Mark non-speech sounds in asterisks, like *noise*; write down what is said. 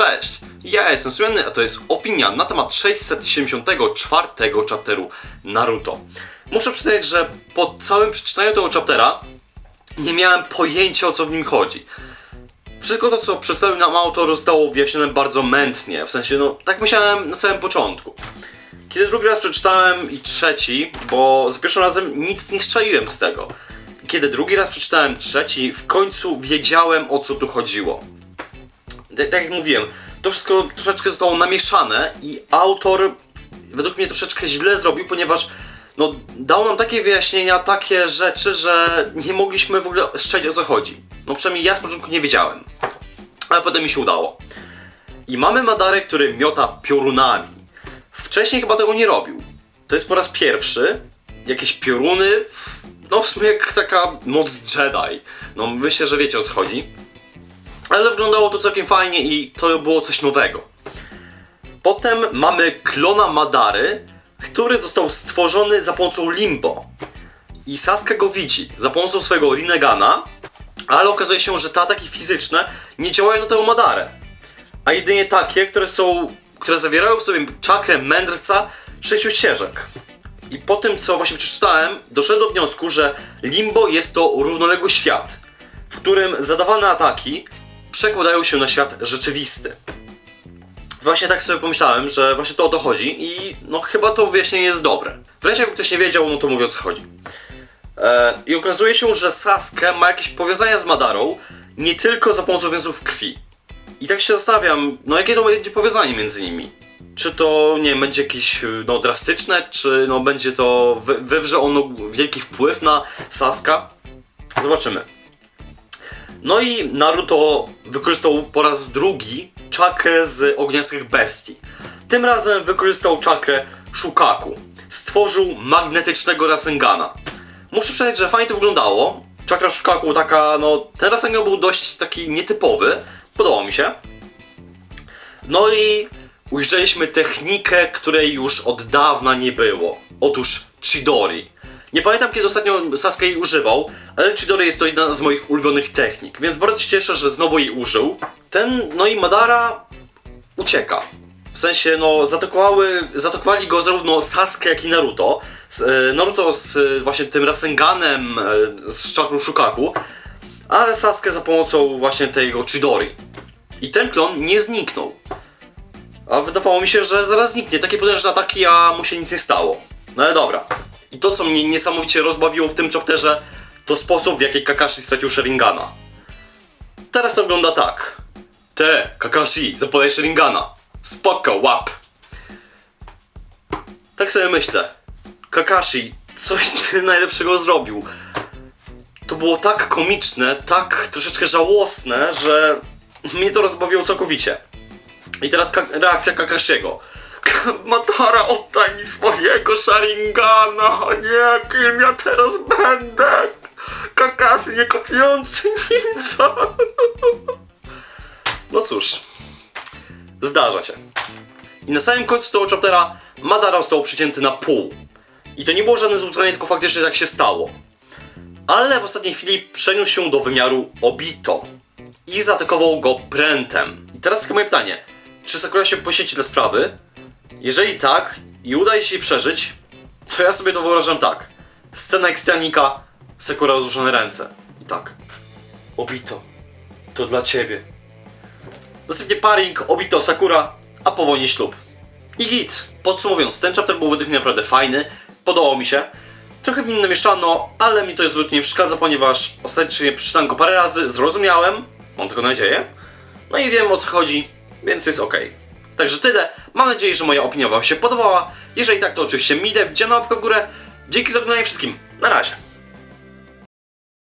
Cześć, ja jestem Słynny, a to jest opinia na temat 674 chapteru Naruto. Muszę przyznać, że po całym przeczytaniu tego chaptera nie miałem pojęcia o co w nim chodzi. Wszystko to, co przedstawił nam autor, zostało wyjaśnione bardzo mętnie, w sensie, no, tak myślałem na samym początku. Kiedy drugi raz przeczytałem i trzeci, bo za pierwszym razem nic nie strzeliłem z tego. Kiedy drugi raz przeczytałem trzeci, w końcu wiedziałem o co tu chodziło. Tak, tak jak mówiłem, to wszystko troszeczkę zostało namieszane i autor według mnie troszeczkę źle zrobił, ponieważ no, dał nam takie wyjaśnienia, takie rzeczy, że nie mogliśmy w ogóle strzelić o co chodzi. No przynajmniej ja z początku nie wiedziałem. Ale potem mi się udało. I mamy Madarę, który miota piorunami. Wcześniej chyba tego nie robił. To jest po raz pierwszy. Jakieś pioruny, w- no w sumie jak taka moc Jedi. No myślę, że wiecie o co chodzi. Ale wyglądało to całkiem fajnie i to było coś nowego. Potem mamy klona Madary, który został stworzony za pomocą Limbo. I Sasuke go widzi za pomocą swojego Rinegana, ale okazuje się, że te ataki fizyczne nie działają na tę Madarę. A jedynie takie, które są, które zawierają w sobie czakrę mędrca sześciu ścieżek. I po tym, co właśnie przeczytałem, doszedłem do wniosku, że Limbo jest to równoległy świat, w którym zadawane ataki przekładają się na świat rzeczywisty. Właśnie tak sobie pomyślałem, że właśnie to o to chodzi i no chyba to wyjaśnienie jest dobre. Wreszcie jakby ktoś nie wiedział, no to mówię o co chodzi. E, I okazuje się, że Sasuke ma jakieś powiązania z Madarą nie tylko za pomocą więzów krwi. I tak się zastanawiam, no jakie to będzie powiązanie między nimi. Czy to, nie wiem, będzie jakieś no, drastyczne, czy no, będzie to, wy- wywrze ono wielki wpływ na Saska? Zobaczymy. No i Naruto wykorzystał po raz drugi czakrę z ogniastych bestii. Tym razem wykorzystał czakrę Shukaku. Stworzył magnetycznego Rasengana. Muszę przyznać, że fajnie to wyglądało. Czakra Shukaku taka, no, ten Rasengan był dość taki nietypowy. Podobał mi się. No i ujrzeliśmy technikę, której już od dawna nie było. Otóż Chidori. Nie pamiętam kiedy ostatnio Sasuke jej używał, ale Chidori jest to jedna z moich ulubionych technik, więc bardzo się cieszę, że znowu jej użył. Ten, no i Madara ucieka. W sensie, no, zaatakowały, zaatakowali go zarówno Sasuke, jak i Naruto. E, Naruto z e, właśnie tym Rasenganem e, z czakru Shukaku, ale Sasuke za pomocą właśnie tego Chidori. I ten klon nie zniknął. A wydawało mi się, że zaraz zniknie. Takie potężne ataki, a mu się nic nie stało. No ale dobra. I to, co mnie niesamowicie rozbawiło w tym chapterze, to sposób, w jaki Kakashi stracił Sharingana. Teraz wygląda tak. Te, Kakashi, zapodaj Sharingana. Spoko, łap. Tak sobie myślę. Kakashi, coś *laughs* ty najlepszego zrobił. To było tak komiczne, tak troszeczkę żałosne, że *laughs* mnie to rozbawiło całkowicie. I teraz reakcja Kakashiego. Matara, oddaj mi swojego Sharingana! Nie, kim ja teraz będę? Kakashi niekopiujący ninja! No cóż, zdarza się. I na samym końcu tego chaptera Madara został przycięty na pół. I to nie było żadne złudzenie, tylko faktycznie tak się stało. Ale w ostatniej chwili przeniósł się do wymiaru Obito i zaatakował go prętem. I teraz tylko moje pytanie. Czy Sakura się poświęci dla sprawy? Jeżeli tak i uda jej się jej przeżyć, to ja sobie to wyobrażam tak. Scena ekstranika, Sakura rozłożone ręce. I tak. Obito, to dla ciebie. Następnie paring, Obito, Sakura, a po wojnie ślub. I git. Podsumowując, ten chapter był według mnie naprawdę fajny, podobał mi się. Trochę w nim namieszano, ale mi to mnie nie przeszkadza, ponieważ ostatecznie przeczytałem go parę razy, zrozumiałem, mam taką nadzieję, no i wiem o co chodzi, więc jest ok. Także tyle, mam nadzieję, że moja opinia wam się podobała, jeżeli tak to oczywiście mi na łapkę w górę, dzięki za oglądanie wszystkim, na razie.